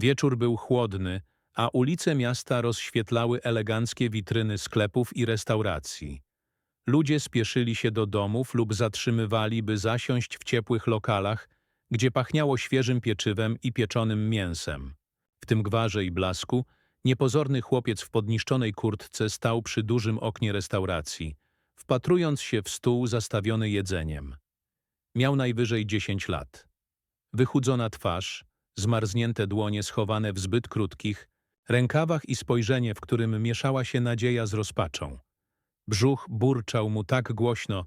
Wieczór był chłodny, a ulice miasta rozświetlały eleganckie witryny sklepów i restauracji. Ludzie spieszyli się do domów lub zatrzymywali, by zasiąść w ciepłych lokalach, gdzie pachniało świeżym pieczywem i pieczonym mięsem. W tym gwarze i blasku niepozorny chłopiec w podniszczonej kurtce stał przy dużym oknie restauracji, wpatrując się w stół zastawiony jedzeniem. Miał najwyżej dziesięć lat. Wychudzona twarz, zmarznięte dłonie schowane w zbyt krótkich rękawach i spojrzenie, w którym mieszała się nadzieja z rozpaczą. Brzuch burczał mu tak głośno,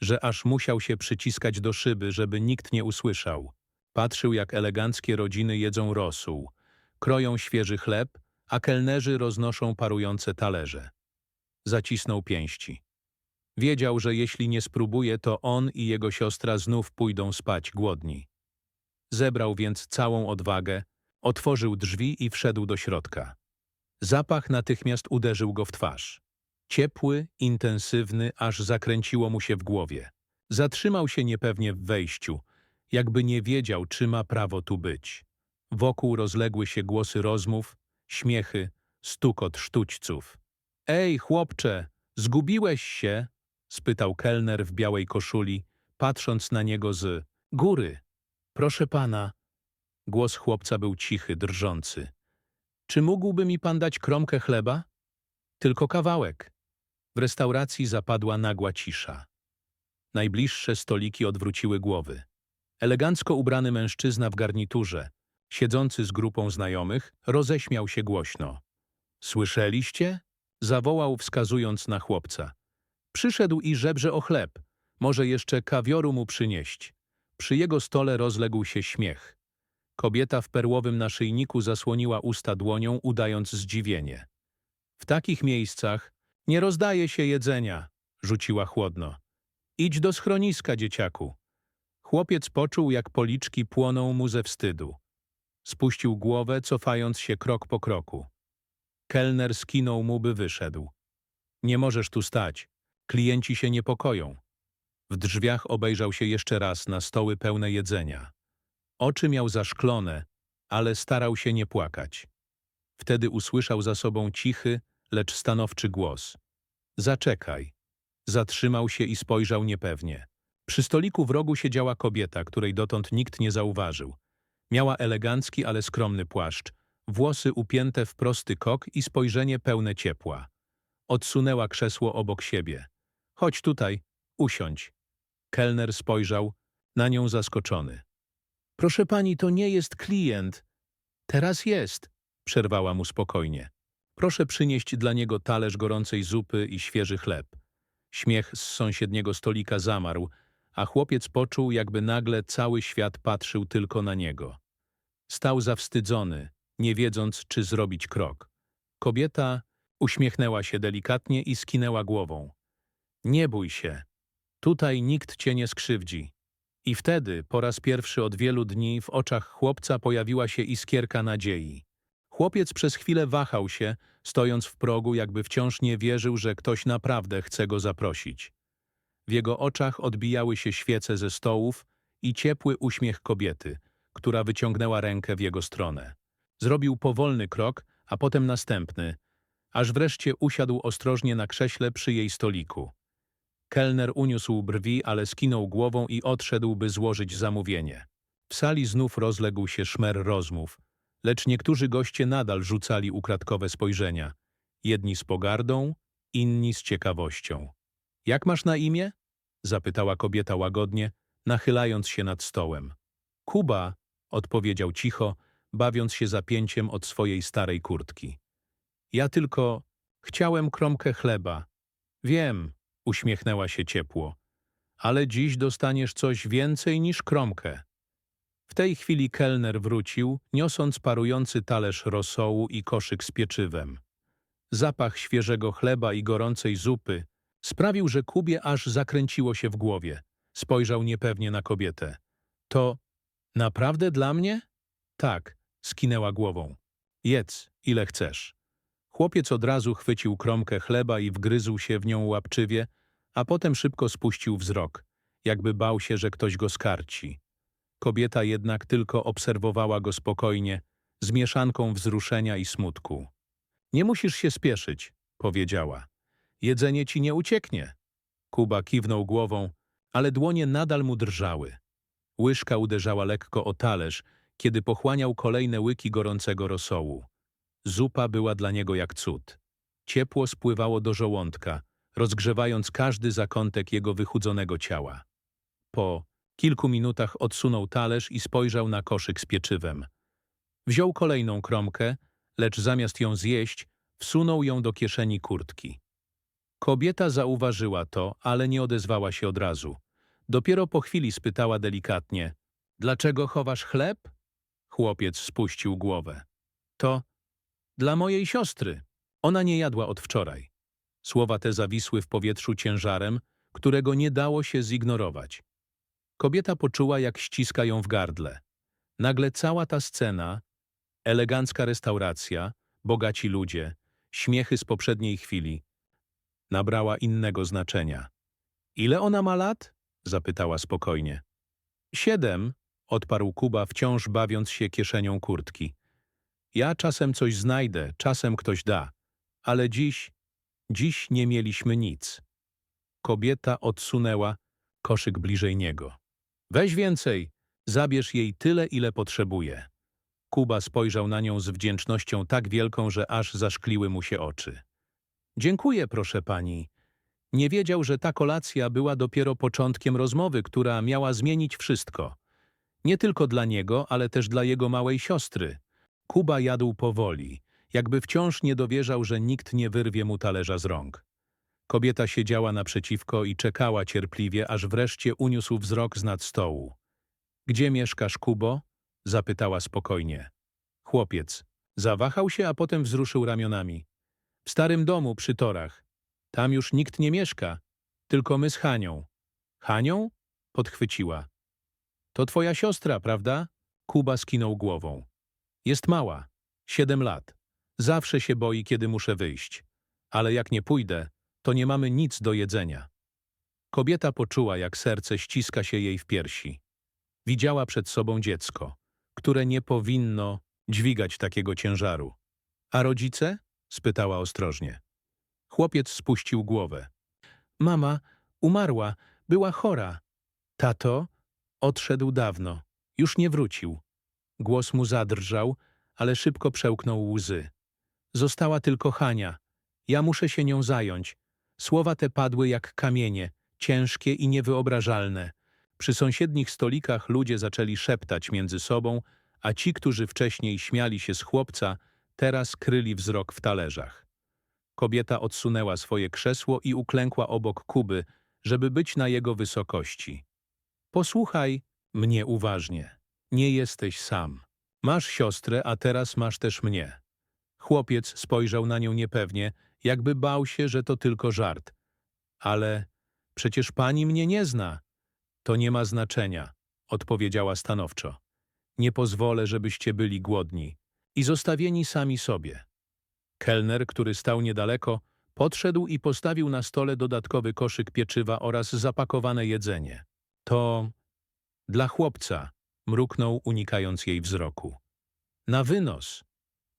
że aż musiał się przyciskać do szyby, żeby nikt nie usłyszał. Patrzył, jak eleganckie rodziny jedzą rosół, kroją świeży chleb, a kelnerzy roznoszą parujące talerze. Zacisnął pięści. Wiedział, że jeśli nie spróbuje, to on i jego siostra znów pójdą spać głodni. Zebrał więc całą odwagę, otworzył drzwi i wszedł do środka. Zapach natychmiast uderzył go w twarz. Ciepły, intensywny, aż zakręciło mu się w głowie. Zatrzymał się niepewnie w wejściu, jakby nie wiedział, czy ma prawo tu być. Wokół rozległy się głosy rozmów, śmiechy, stukot sztućców. Ej, chłopcze, zgubiłeś się? spytał kelner w białej koszuli, patrząc na niego z góry. Proszę pana. Głos chłopca był cichy, drżący. Czy mógłby mi pan dać kromkę chleba? Tylko kawałek. W restauracji zapadła nagła cisza. Najbliższe stoliki odwróciły głowy. Elegancko ubrany mężczyzna w garniturze, siedzący z grupą znajomych, roześmiał się głośno. Słyszeliście? Zawołał, wskazując na chłopca. Przyszedł i żebrze o chleb. Może jeszcze kawioru mu przynieść. Przy jego stole rozległ się śmiech. Kobieta w perłowym naszyjniku zasłoniła usta dłonią, udając zdziwienie. W takich miejscach nie rozdaje się jedzenia, rzuciła chłodno. Idź do schroniska, dzieciaku. Chłopiec poczuł, jak policzki płoną mu ze wstydu. Spuścił głowę, cofając się krok po kroku. Kelner skinął mu, by wyszedł. Nie możesz tu stać. Klienci się niepokoją. W drzwiach obejrzał się jeszcze raz na stoły pełne jedzenia. Oczy miał zaszklone, ale starał się nie płakać. Wtedy usłyszał za sobą cichy, lecz stanowczy głos. Zaczekaj. Zatrzymał się i spojrzał niepewnie. Przy stoliku w rogu siedziała kobieta, której dotąd nikt nie zauważył. Miała elegancki, ale skromny płaszcz, włosy upięte w prosty kok i spojrzenie pełne ciepła. Odsunęła krzesło obok siebie. Chodź tutaj, usiądź. Kelner spojrzał, na nią zaskoczony. Proszę pani, to nie jest klient. Teraz jest, przerwała mu spokojnie. Proszę przynieść dla niego talerz gorącej zupy i świeży chleb. Śmiech z sąsiedniego stolika zamarł, a chłopiec poczuł, jakby nagle cały świat patrzył tylko na niego. Stał zawstydzony, nie wiedząc, czy zrobić krok. Kobieta uśmiechnęła się delikatnie i skinęła głową. Nie bój się. Tutaj nikt cię nie skrzywdzi. I wtedy, po raz pierwszy od wielu dni, w oczach chłopca pojawiła się iskierka nadziei. Chłopiec przez chwilę wahał się, stojąc w progu, jakby wciąż nie wierzył, że ktoś naprawdę chce go zaprosić. W jego oczach odbijały się świece ze stołów i ciepły uśmiech kobiety, która wyciągnęła rękę w jego stronę. Zrobił powolny krok, a potem następny, aż wreszcie usiadł ostrożnie na krześle przy jej stoliku. Kelner uniósł brwi, ale skinął głową i odszedł, by złożyć zamówienie. W sali znów rozległ się szmer rozmów, lecz niektórzy goście nadal rzucali ukradkowe spojrzenia. Jedni z pogardą, inni z ciekawością. – Jak masz na imię? – zapytała kobieta łagodnie, nachylając się nad stołem. – Kuba – odpowiedział cicho, bawiąc się zapięciem od swojej starej kurtki. – Ja tylko chciałem kromkę chleba. Wiem – uśmiechnęła się ciepło. Ale dziś dostaniesz coś więcej niż kromkę. W tej chwili kelner wrócił, niosąc parujący talerz rosołu i koszyk z pieczywem. Zapach świeżego chleba i gorącej zupy sprawił, że Kubie aż zakręciło się w głowie. Spojrzał niepewnie na kobietę. To naprawdę dla mnie? Tak, skinęła głową. Jedz, ile chcesz. Chłopiec od razu chwycił kromkę chleba i wgryzł się w nią łapczywie, a potem szybko spuścił wzrok, jakby bał się, że ktoś go skarci. Kobieta jednak tylko obserwowała go spokojnie, z mieszanką wzruszenia i smutku. Nie musisz się spieszyć, powiedziała. Jedzenie ci nie ucieknie. Kuba kiwnął głową, ale dłonie nadal mu drżały. Łyżka uderzała lekko o talerz, kiedy pochłaniał kolejne łyki gorącego rosołu. Zupa była dla niego jak cud. Ciepło spływało do żołądka, rozgrzewając każdy zakątek jego wychudzonego ciała. Po kilku minutach odsunął talerz i spojrzał na koszyk z pieczywem. Wziął kolejną kromkę, lecz zamiast ją zjeść, wsunął ją do kieszeni kurtki. Kobieta zauważyła to, ale nie odezwała się od razu. Dopiero po chwili spytała delikatnie: Dlaczego chowasz chleb? Chłopiec spuścił głowę. To dla mojej siostry. Ona nie jadła od wczoraj. Słowa te zawisły w powietrzu ciężarem, którego nie dało się zignorować. Kobieta poczuła, jak ściska ją w gardle. Nagle cała ta scena, elegancka restauracja, bogaci ludzie, śmiechy z poprzedniej chwili, nabrała innego znaczenia. Ile ona ma lat? zapytała spokojnie. Siedem, odparł Kuba, wciąż bawiąc się kieszenią kurtki. Ja czasem coś znajdę, czasem ktoś da, ale dziś, dziś nie mieliśmy nic. Kobieta odsunęła koszyk bliżej niego. Weź więcej, zabierz jej tyle, ile potrzebuje. Kuba spojrzał na nią z wdzięcznością tak wielką, że aż zaszkliły mu się oczy. Dziękuję, proszę pani. Nie wiedział, że ta kolacja była dopiero początkiem rozmowy, która miała zmienić wszystko. Nie tylko dla niego, ale też dla jego małej siostry. Kuba jadł powoli, jakby wciąż nie dowierzał, że nikt nie wyrwie mu talerza z rąk. Kobieta siedziała naprzeciwko i czekała cierpliwie, aż wreszcie uniósł wzrok z nad stołu. Gdzie mieszkasz, Kubo? zapytała spokojnie. Chłopiec. Zawahał się, a potem wzruszył ramionami. W starym domu przy torach. Tam już nikt nie mieszka, tylko my z Hanią. Hanią? podchwyciła. To twoja siostra, prawda? Kuba skinął głową. Jest mała, siedem lat. Zawsze się boi, kiedy muszę wyjść. Ale jak nie pójdę, to nie mamy nic do jedzenia. Kobieta poczuła, jak serce ściska się jej w piersi. Widziała przed sobą dziecko, które nie powinno dźwigać takiego ciężaru. A rodzice? spytała ostrożnie. Chłopiec spuścił głowę. Mama umarła, była chora. Tato odszedł dawno, już nie wrócił. Głos mu zadrżał, ale szybko przełknął łzy. Została tylko Hania. Ja muszę się nią zająć. Słowa te padły jak kamienie, ciężkie i niewyobrażalne. Przy sąsiednich stolikach ludzie zaczęli szeptać między sobą, a ci, którzy wcześniej śmiali się z chłopca, teraz kryli wzrok w talerzach. Kobieta odsunęła swoje krzesło i uklękła obok Kuby, żeby być na jego wysokości. Posłuchaj mnie uważnie. Nie jesteś sam. Masz siostrę, a teraz masz też mnie. Chłopiec spojrzał na nią niepewnie, jakby bał się, że to tylko żart. Ale przecież pani mnie nie zna. To nie ma znaczenia, odpowiedziała stanowczo. Nie pozwolę, żebyście byli głodni i zostawieni sami sobie. Kelner, który stał niedaleko, podszedł i postawił na stole dodatkowy koszyk pieczywa oraz zapakowane jedzenie. To dla chłopca, mruknął, unikając jej wzroku. Na wynos.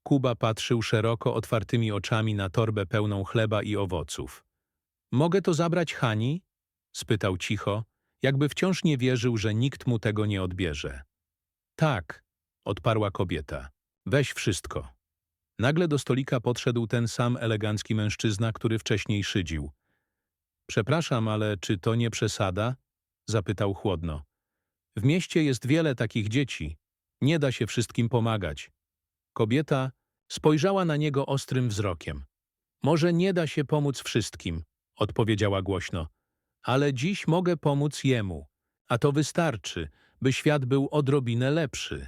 Kuba patrzył szeroko otwartymi oczami na torbę pełną chleba i owoców. Mogę to zabrać Hani? spytał cicho, jakby wciąż nie wierzył, że nikt mu tego nie odbierze. Tak, odparła kobieta. Weź wszystko. Nagle do stolika podszedł ten sam elegancki mężczyzna, który wcześniej szydził. Przepraszam, ale czy to nie przesada? zapytał chłodno. W mieście jest wiele takich dzieci. Nie da się wszystkim pomagać. Kobieta spojrzała na niego ostrym wzrokiem. Może nie da się pomóc wszystkim, odpowiedziała głośno, ale dziś mogę pomóc jemu, a to wystarczy, by świat był odrobinę lepszy.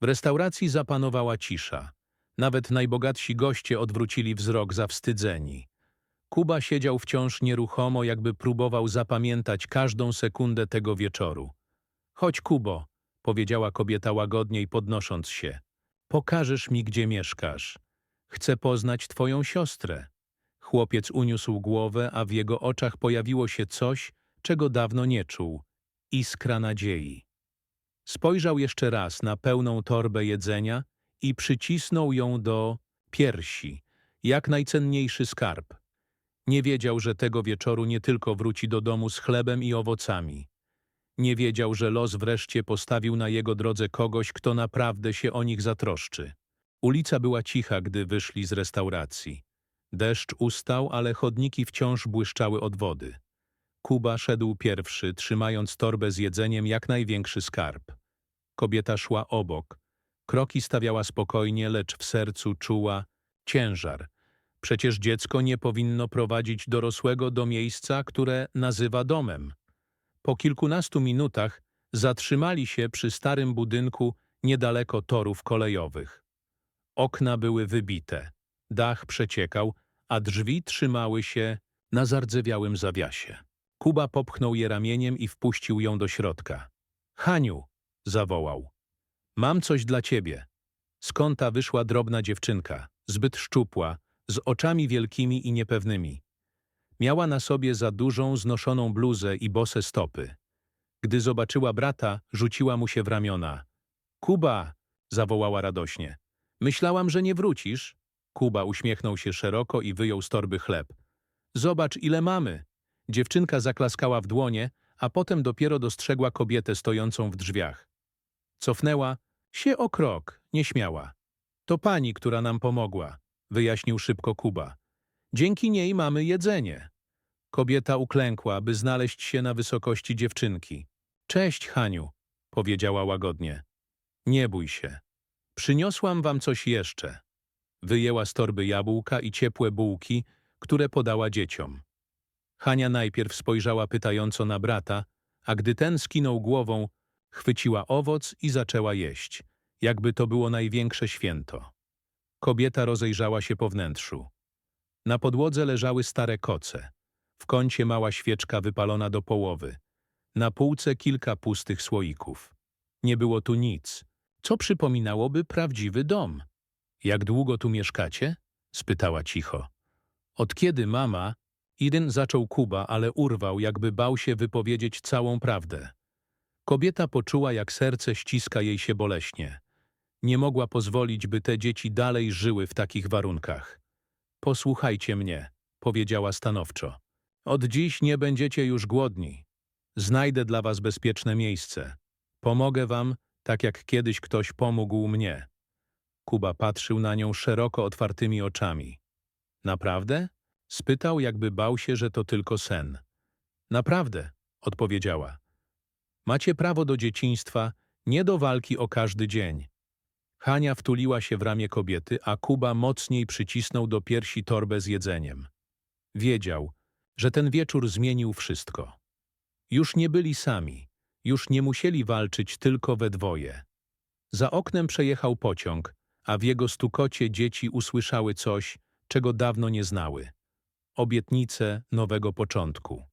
W restauracji zapanowała cisza. Nawet najbogatsi goście odwrócili wzrok zawstydzeni. Kuba siedział wciąż nieruchomo, jakby próbował zapamiętać każdą sekundę tego wieczoru. Chodź, Kubo, powiedziała kobieta łagodniej, podnosząc się. Pokażesz mi, gdzie mieszkasz. Chcę poznać twoją siostrę. Chłopiec uniósł głowę, a w jego oczach pojawiło się coś, czego dawno nie czuł. Iskra nadziei. Spojrzał jeszcze raz na pełną torbę jedzenia i przycisnął ją do piersi, jak najcenniejszy skarb. Nie wiedział, że tego wieczoru nie tylko wróci do domu z chlebem i owocami. Nie wiedział, że los wreszcie postawił na jego drodze kogoś, kto naprawdę się o nich zatroszczy. Ulica była cicha, gdy wyszli z restauracji. Deszcz ustał, ale chodniki wciąż błyszczały od wody. Kuba szedł pierwszy, trzymając torbę z jedzeniem jak największy skarb. Kobieta szła obok. Kroki stawiała spokojnie, lecz w sercu czuła ciężar. Przecież dziecko nie powinno prowadzić dorosłego do miejsca, które nazywa domem. Po kilkunastu minutach zatrzymali się przy starym budynku niedaleko torów kolejowych. Okna były wybite, dach przeciekał, a drzwi trzymały się na zardzewiałym zawiasie. Kuba popchnął je ramieniem i wpuścił ją do środka. Haniu, zawołał. Mam coś dla ciebie. Z kąta wyszła drobna dziewczynka, zbyt szczupła, z oczami wielkimi i niepewnymi. Miała na sobie za dużą, znoszoną bluzę i bose stopy. Gdy zobaczyła brata, rzuciła mu się w ramiona. Kuba! zawołała radośnie. Myślałam, że nie wrócisz. Kuba uśmiechnął się szeroko i wyjął z torby chleb. Zobacz, ile mamy. Dziewczynka zaklaskała w dłonie, a potem dopiero dostrzegła kobietę stojącą w drzwiach. Cofnęła się o krok, nieśmiała. To pani, która nam pomogła, wyjaśnił szybko Kuba. Dzięki niej mamy jedzenie. Kobieta uklękła, by znaleźć się na wysokości dziewczynki. Cześć, Haniu, powiedziała łagodnie. Nie bój się. Przyniosłam wam coś jeszcze. Wyjęła z torby jabłka i ciepłe bułki, które podała dzieciom. Hania najpierw spojrzała pytająco na brata, a gdy ten skinął głową, chwyciła owoc i zaczęła jeść, jakby to było największe święto. Kobieta rozejrzała się po wnętrzu. Na podłodze leżały stare koce. W kącie mała świeczka wypalona do połowy. Na półce kilka pustych słoików. Nie było tu nic, co przypominałoby prawdziwy dom. Jak długo tu mieszkacie? spytała cicho. Od kiedy mama? Iden zaczął Kuba, ale urwał, jakby bał się wypowiedzieć całą prawdę. Kobieta poczuła, jak serce ściska jej się boleśnie. Nie mogła pozwolić, by te dzieci dalej żyły w takich warunkach. Posłuchajcie mnie, powiedziała stanowczo. Od dziś nie będziecie już głodni. Znajdę dla was bezpieczne miejsce. Pomogę wam, tak jak kiedyś ktoś pomógł mnie. Kuba patrzył na nią szeroko otwartymi oczami. Naprawdę? Spytał, jakby bał się, że to tylko sen. Naprawdę, odpowiedziała. Macie prawo do dzieciństwa, nie do walki o każdy dzień. Hania wtuliła się w ramię kobiety, a Kuba mocniej przycisnął do piersi torbę z jedzeniem. Wiedział, że ten wieczór zmienił wszystko. Już nie byli sami, już nie musieli walczyć tylko we dwoje. Za oknem przejechał pociąg, a w jego stukocie dzieci usłyszały coś, czego dawno nie znały. Obietnicę nowego początku.